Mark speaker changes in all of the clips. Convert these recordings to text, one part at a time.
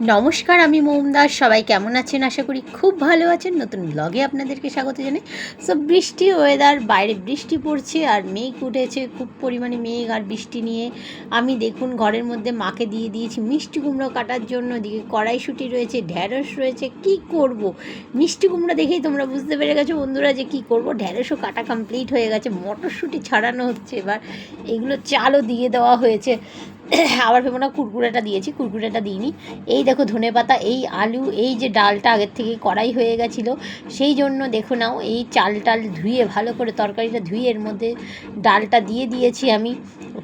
Speaker 1: নমস্কার, আমি মোম দাস সবাই কেমন আছেন? আশা করি খুব ভালো আছেন। নতুন ব্লগে আপনাদেরকে স্বাগত জানাই। সো বৃষ্টি ওয়েদার বাইরে বৃষ্টি পড়ছে আর মেঘ উঠেছে, খুব পরিমাণে মেঘ আর বৃষ্টি নিয়ে। আমি দেখুন, ঘরের মধ্যে মাকে দিয়ে দিয়েছি মিষ্টি কুমড়ো কাটার জন্য। দিকে কড়াইশুঁটি রয়েছে ঢ্যাঁড়স রয়েছে, কি করব? মিষ্টি কুমড়ো দেখেই তোমরা বুঝতে পেরে গেছো বন্ধুরা যে কি করব। ঢ্যাঁড়সও কাটা কমপ্লিট হয়ে গেছে, মটরশুঁটি ছাড়ানো হচ্ছে এবার। এগুলো চালও দিয়ে দেওয়া হয়েছে। আবার ভেবো না, কুরকুরেটা দিয়েছি, কুরকুরেটা দিইনি। এই দেখো ধনে পাতা, এই আলু, এই যে ডালটা আগের থেকে কড়াই হয়ে গেছিল, সেই জন্য দেখো নাও, এই চাল টাল ধুয়ে ভালো করে তরকারিটা ধুয়ে এর মধ্যে ডালটা দিয়ে দিয়েছি আমি।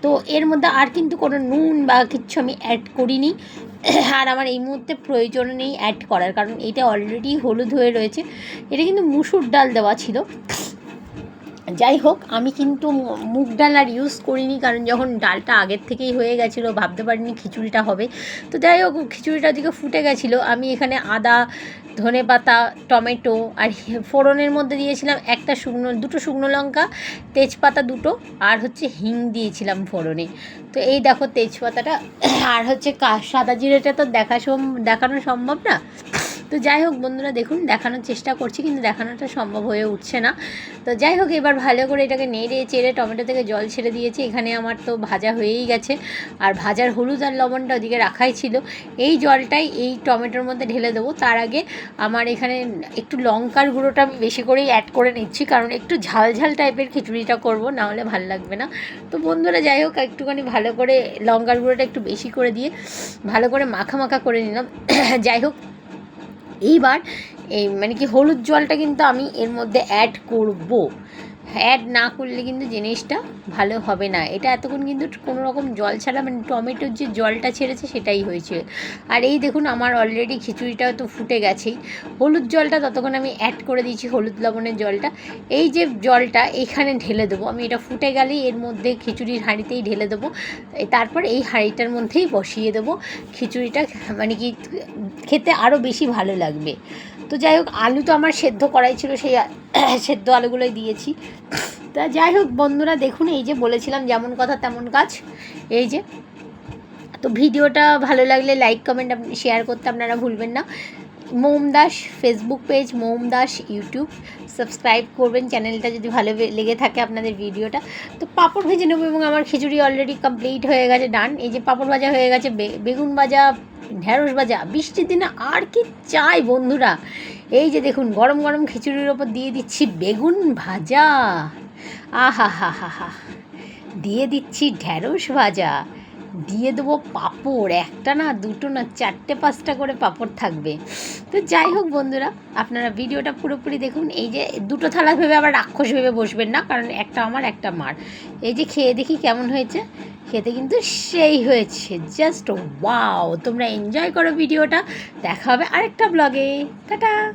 Speaker 1: তো এর মধ্যে আর কিন্তু কোনো নুন বা কিচ্ছু আমি অ্যাড করিনি। আর আমার এই মুহূর্তে প্রয়োজন নেই অ্যাড করার, কারণ এটা অলরেডি হলুদ হয়ে রয়েছে। এটা কিন্তু মুসুর ডাল দেওয়া ছিল। যাই হোক আমি কিন্তু মুগ ডাল আর ইউজ করিনি কারণ যখন ডালটা আগের থেকেই হয়ে গেছিল, ভাবতে পারিনি খিচুড়িটা হবে। তো যাই হোক খিচুড়িটা ওদিকে ফুটে গেছিল। আমি এখানে আদা, ধনে পাতা, টমেটো আর ফোড়নের মধ্যে দিয়েছিলাম একটা শুকনো, দুটো শুকনো লঙ্কা, তেজপাতা দুটো আর হচ্ছে হিং দিয়েছিলাম ফোড়নে। তো এই দেখো তেজপাতাটা, আর হচ্ছে সাদা জিরেটা তো দেখা সম, দেখানো সম্ভব না। তো যাই হোক বন্ধুরা, দেখুন, দেখানোর চেষ্টা করছি, কিন্তু দেখানোটা সম্ভব হয়ে উঠছে না। তো যাই হোক, এবার ভালো করে এটাকে নেড়ে চেড়ে টমেটো থেকে জল ছেড়ে দিয়েছি। এখানে আমার তো ভাজা হয়েই গেছে। আর ভাজার হলুদ আর লবণটা ওদিকে রাখাই ছিল। এই জলটাই এই টমেটোর মধ্যে ঢেলে দেবো। তার আগে আমার এখানে একটু লঙ্কার গুঁড়োটা আমি বেশি করেই অ্যাড করে নিচ্ছি, কারণ একটু ঝাল ঝাল টাইপের খিচুড়িটা করব, না হলে ভালো লাগবে না। তো বন্ধুরা, যাই হোক, একটুখানি ভালো করে লঙ্কার গুঁড়োটা একটু বেশি করে দিয়ে ভালো করে মাখা মাখা করে নিলাম। যাই হোক এইবার এই মানে কি হলুদ জলটা কিন্তু আমি এর মধ্যে অ্যাড করব। অ্যাড না করলে কিন্তু জিনিসটা ভালো হবে না। এটা এতক্ষণ কিন্তু কোনো রকম জল ছাড়া মানে টমেটোর যে জলটা ছেড়েছে সেটাই হয়েছে। আর এই দেখুন আমার অলরেডি খিচুড়িটা তো ফুটে গেছেই। হলুদ জলটা ততক্ষণ আমি অ্যাড করে দিয়েছি, হলুদ লবণের জলটা। এই যে জলটা এখানে ঢেলে দেবো। আমি এটা ফুটে গেলেই এর মধ্যে খিচুড়ির হাঁড়িতেই ঢেলে দেবো। তারপর এই হাঁড়িটার মধ্যেই বসিয়ে দেবো খিচুড়িটা। মানে কি, খেতে আরও বেশি ভালো লাগবে। তো যাই হোক, আলু তো আমার সেদ্ধ করাই ছিল, সেই সেদ্ধ আলুগুলোই দিয়েছি। তা যাই হোক, বন্ধুরা দেখুন, এই যে বলেছিলাম, যেমন কথা তেমন কাজ। এই যে, তো ভিডিওটা ভালো লাগলে লাইক কমেন্ট শেয়ার করতে আপনারা ভুলবেন না। মোম দাস ফেসবুক পেজ মোম দাস ইউটিউব সাবস্ক্রাইব করবেন চ্যানেলটা যদি ভালো লেগে থাকে আপনাদের ভিডিওটা। তো পাঁপড় ভেজে নেব এবং আমার খিচুড়ি অলরেডি কমপ্লিট হয়ে গেছে ডান এই যে পাঁপড় ভাজা হয়ে গেছে বেগুন ভাজা ঢ্যাঁড়স ভাজা, বৃষ্টির দিনে আর কি চাই বন্ধুরা? এই যে দেখুন, গরম গরম খিচুড়ির ওপর দিয়ে দিচ্ছি বেগুন ভাজা। আহা হা হা হা দিয়ে দিচ্ছি ঢ্যাঁড়স ভাজা। দিয়ে দেবো পাঁপড়। একটা না, দুটো না, চারটে, পাঁচটা করে পাঁপড় থাকবে। তো যাই হোক বন্ধুরা, আপনারা ভিডিওটা পুরোপুরি দেখুন। এই যে দুটো থালা ভেবে আবার রাক্ষস ভেবে বসবেন না, কারণ একটা আমার, একটা মার। এই যে খেয়ে দেখি কেমন হয়েছে। খেতে কিন্তু সেই হয়েছে। Just wow! তোমরা এনজয় করো ভিডিওটা। দেখা হবে আরেকটা ব্লগে। টাটা!